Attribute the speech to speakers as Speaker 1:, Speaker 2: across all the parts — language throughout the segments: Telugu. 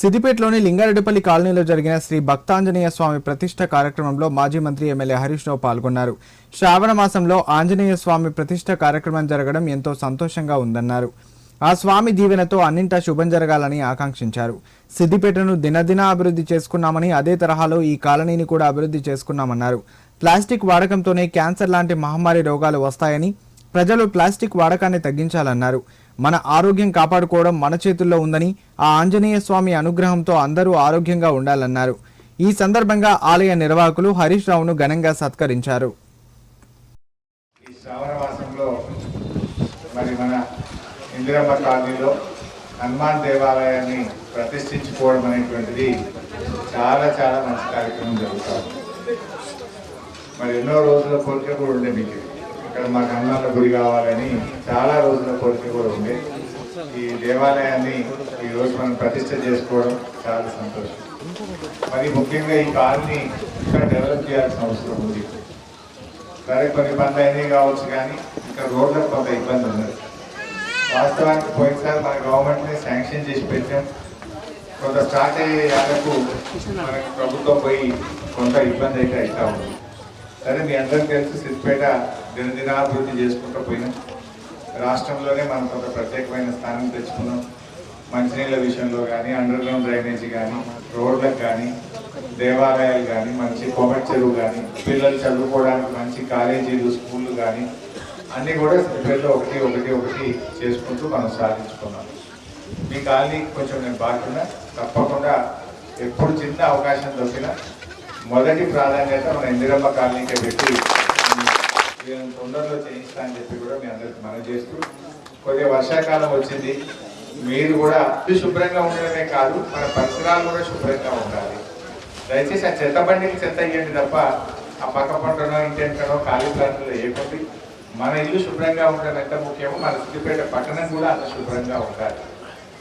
Speaker 1: సిద్దిపేటలోని లింగారెడ్డిపల్లి కాలనీలో జరిగిన శ్రీ భక్తాంజనేయ స్వామి ప్రతిష్ట కార్యక్రమంలో మాజీ మంత్రి ఎమ్మెల్యే హరీష్ రావు పాల్గొన్నారు. శ్రావణ మాసంలో ఆంజనేయ స్వామి ప్రతిష్ట కార్యక్రమం జరగడం ఎంతో సంతోషంగా ఉందన్నారు. ఆ స్వామి దీవెనతో అన్నింటా శుభం జరగాలని ఆకాంక్షించారు. సిద్దిపేటను దినదిన అభివృద్ధి చేసుకున్నామని అదే తరహాలో ఈ కాలనీని కూడా అభివృద్ధి చేసుకున్నామన్నారు. ప్లాస్టిక్ వాడకంతోనే క్యాన్సర్ లాంటి మహమ్మారి రోగాలు వస్తాయని ప్రజలు ప్లాస్టిక్ వాడకాన్ని తగ్గించాలన్నారు. మన ఆరోగ్యం కాపాడుకోవడం మన చేతుల్లో ఉందని ఆ ఆంజనేయ స్వామి అనుగ్రహంతో అందరూ ఆరోగ్యంగా ఉండాలన్నారు. ఈ సందర్భంగా ఆలయ నిర్వాహకులు హరీష్ రావును ఘనంగా సత్కరించారు.
Speaker 2: మరి మన ఇందిరమ్మ కాలనీలో హనుమాన్ దేవాలయాన్ని ప్రతిష్ఠించుకోవడం అనేటువంటిది చాలా చాలా మంచి కార్యక్రమం జరుగుతుంది. మరి ఎన్నో రోజుల కోరిక కూడా ఉండే మీకు. ఇక్కడ మాకు హనుమాన్ల గుడి కావాలని చాలా రోజుల కోరిక కూడా ఉంది. ఈ దేవాలయాన్ని ఈ రోజు మనం ప్రతిష్ట చేసుకోవడం చాలా సంతోషం. మరి ముఖ్యంగా ఈ కాలనీ ఇంకా డెవలప్ చేయాల్సిన అవసరం ఉంది. సరే కొన్ని పనులు అయినాయి కావచ్చు కానీ ఇంకా రోడ్లకు కొంత ఇబ్బంది ఉన్నది. వాస్తవానికి పోయినసారి మన గవర్నమెంట్ని శాంక్షన్ చేసి పెట్టాం. కొంత స్టార్ట్ అయ్యే యాలకు మనకు ప్రభుత్వం పోయి కొంత ఇబ్బంది అయితే అవుతా ఉంది. సరే మీ అందరికీ తెలుసు సిద్దిపేట దినదినాభివృద్ధి చేసుకుంటూ పోయినాం. రాష్ట్రంలోనే మనం కొంత ప్రత్యేకమైన స్థానం తెచ్చుకున్నాం. మంచినీళ్ళ విషయంలో కానీ అండర్ గ్రౌండ్ డ్రైనేజ్ కానీ రోడ్లకు కానీ దేవాలయాలు కానీ మంచి కొమెట్ చెరువు కానీ పిల్లలు చదువుకోవడానికి మంచి కాలేజీలు స్కూళ్ళు కానీ అన్నీ కూడా సిద్దిపేటలో ఒకటి ఒకటి ఒకటి చేసుకుంటూ మనం సాధించుకున్నాం. మీ కాలనీ కొంచెం నేను బాగున్నా తప్పకుండా ఎప్పుడు చిన్న అవకాశం దొరికినా మొదటి ప్రాధాన్యత మన ఇందిరమ్మ కాలనీకే పెట్టి వీళ్ళని తొందరలో చేయిస్తా అని చెప్పి కూడా మీ అందరికి మనం చేస్తూ కొద్దిగా వర్షాకాలం వచ్చింది మీరు కూడా ఇల్లు శుభ్రంగా ఉండడమే కాదు మన పరిసరాలు కూడా శుభ్రంగా ఉండాలి. దయచేసి ఆ చెత్త బండికి చెత్త ఇవ్వండి తప్ప ఆ పక్క పంటనో ఇంటెంటనో ఖాళీ ప్లాంట్లో వేయకండి. మన ఇల్లు శుభ్రంగా ఉండడం ఎంత ముఖ్యమో మన సిద్ధిపేట పట్టణం కూడా అంత శుభ్రంగా ఉండాలి.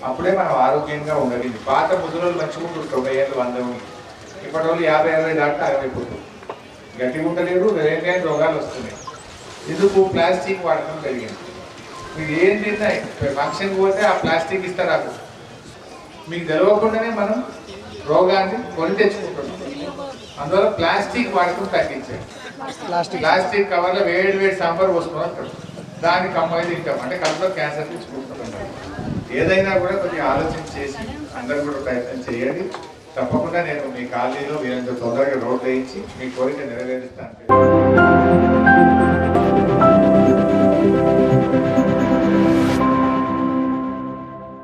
Speaker 2: అప్పుడే మనం ఆరోగ్యంగా ఉండగలిగింది పాత ముద్రలు మంచిగా తొంభై ఏళ్ళు వంద ఉంది ఇప్పటి వాళ్ళు యాభై అరవై దాకా అరవై పుట్టు గట్టిగా ఉండలేరు వేరే రోగాలు వస్తున్నాయి. ఎందుకు? ప్లాస్టిక్ వాడకం పెరిగింది. మీరు ఏం తిన్నా ఫంక్షన్కి పోతే ఆ ప్లాస్టిక్ ఇస్తారు? మీకు తెలియకుండానే మనం రోగాన్ని కొని తెచ్చుకుంటున్నాం. అందువల్ల ప్లాస్టిక్ వాడకం తగ్గించాలి ప్లాస్టిక్. ప్లాస్టిక్ కవర్లో వేడి వేడి సాంబార్ పోసుకొని వస్తాడు దానికి అమ్మాయి తింటాం. అంటే కడుపులో క్యాన్సర్ తెచ్చుకుంటున్నాం ఏదైనా కూడా కొద్దిగా ఆలోచన చేసి అందరూ కూడా ప్రయత్నం చేయండి. తప్పకుండా నేను మీ కాలనీలో వీరంత తొందరగా రోడ్లు వేయించి మీ కోరిక నెరవేరుస్తాను.